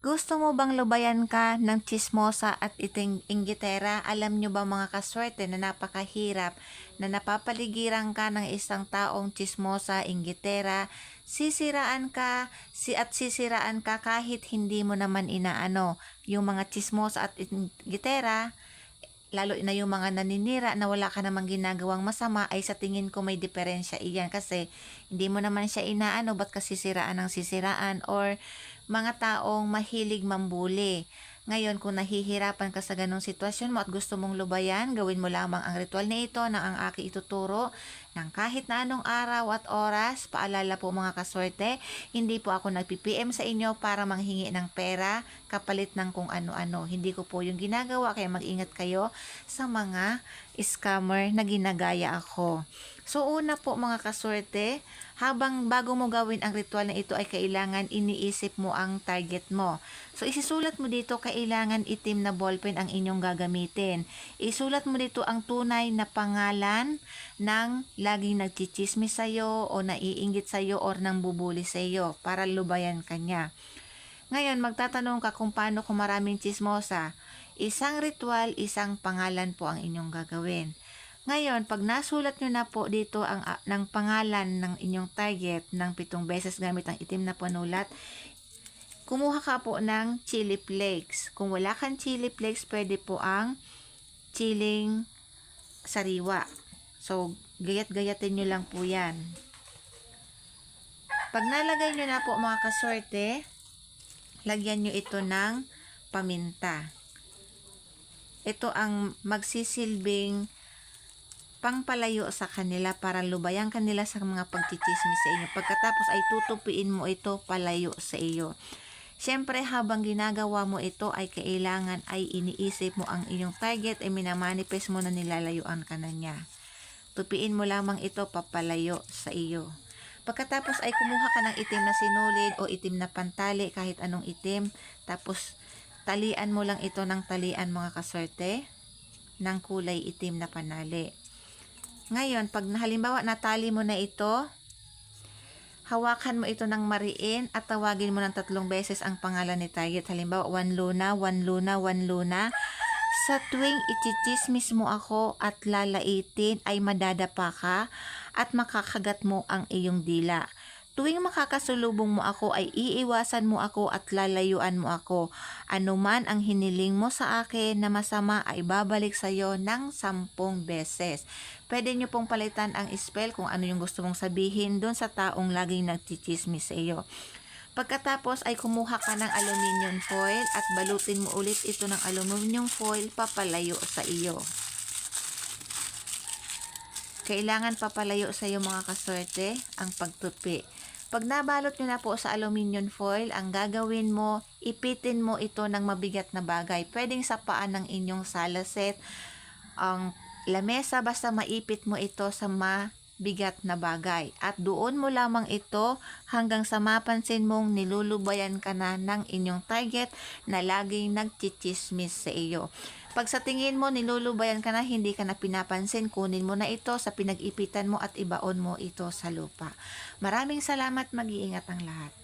Gusto mo bang lubayan ka ng chismosa at iting inggitera? Alam nyo ba mga kaswerte na napakahirap na napapaligiran ka ng isang taong chismosa, inggitera, sisiraan ka si at sisiraan ka kahit hindi mo naman inaano yung mga chismosa at inggitera lalo na yung mga naninira na wala ka namang ginagawang masama ay sa tingin ko may diferensya iyan kasi hindi mo naman siya inaano ba't kasi siraan ng sisiraan or mga taong mahilig mambuli. Ngayon, kung nahihirapan ka sa ganong sitwasyon mo at gusto mong lubayan, gawin mo lamang ang ritual na ito na ang aki ituturo ng kahit na anong araw at oras. Paalala po mga kaswerte, hindi po ako nagpi-PM sa inyo para manghingi ng pera kapalit ng kung ano-ano. Hindi ko po yung ginagawa kaya mag-ingat kayo sa mga scammer na ginagaya ako. So una po mga kaswerte, habang bago mo gawin ang ritual na ito ay kailangan iniisip mo ang target mo. So isisulat mo dito kailangan itim na ballpen ang inyong gagamitin. Isulat mo dito ang tunay na pangalan ng laging nagchichismis sa'yo o naiinggit sa'yo or nang bubuli sa'yo para lubayan ka niya. Ngayon, magtatanong ka kung paano kung maraming chismosa. Isang ritual, isang pangalan po ang inyong gagawin. Ngayon, pag nasulat nyo na po dito ang ah, ng pangalan ng inyong target ng pitong beses gamit ang itim na panulat, kumuha ka po ng chili flakes. Kung wala kang chili flakes, pwede po ang chiling sariwa. So, gayat-gayatin nyo lang po yan. Pag nalagay nyo na po mga kaswerte, lagyan nyo ito ng paminta. Ito ang magsisilbing pangpalayo sa kanila para lubayan kanila sa mga pagchichismis sa inyo. Pagkatapos ay tutupiin mo ito palayo sa iyo. Siyempre, habang ginagawa mo ito ay kailangan ay iniisip mo ang iyong target ay minamanifest mo na nilalayuan ka na niya. Tupiin mo lamang ito papalayo sa iyo. Pagkatapos ay kumuha ka ng itim na sinulid o itim na pantali kahit anong itim. Tapos talian mo lang ito ng talian mga kaswerte ng kulay itim na panali. Ngayon, pag halimbawa natali mo na ito, hawakan mo ito ng mariin at tawagin mo ng tatlong beses ang pangalan ni target. Halimbawa, one luna, one luna, one luna. Sa tuwing ichichismis mo ako at lalaitin ay madadapa ka at makakagat mo ang iyong dila. Tuwing makakasulubong mo ako ay iiwasan mo ako at lalayuan mo ako. Anuman ang hiniling mo sa akin na masama ay babalik sa iyo ng sampung beses. Pwede nyo pong palitan ang spell kung ano yung gusto mong sabihin doon sa taong laging nagchichismis sa iyo. Pagkatapos ay kumuha ka ng aluminium foil at balutin mo ulit ito ng aluminium foil papalayo sa iyo. Kailangan papalayo sa iyo mga kaswerte ang pagtupi. Pag nabalot nyo na po sa aluminium foil, ang gagawin mo, ipitin mo ito ng mabigat na bagay. Pwedeng sa paan ng inyong salaset, ang lamesa, basta maipit mo ito sa mabigat na bagay. At doon mo lamang ito hanggang sa mapansin mong nilulubayan ka na ng inyong target na laging nagchichismis sa iyo. Pag sa tingin mo nilulubayan ka na, hindi ka na pinapansin, kunin mo na ito sa pinag-ipitan mo at ibaon mo ito sa lupa. Maraming salamat, mag-iingat ang lahat.